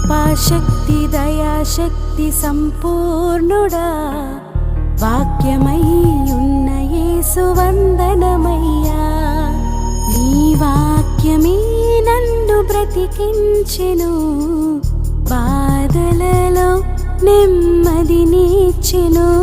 కృపాశక్తి దయాశక్తి సంపూర్ణుడా. వాక్యమై ఉన్న సువందనమయ్యా నీ వాక్యమే నన్ను బ్రతికించెను. బాధలలో నెమ్మది నీచెను.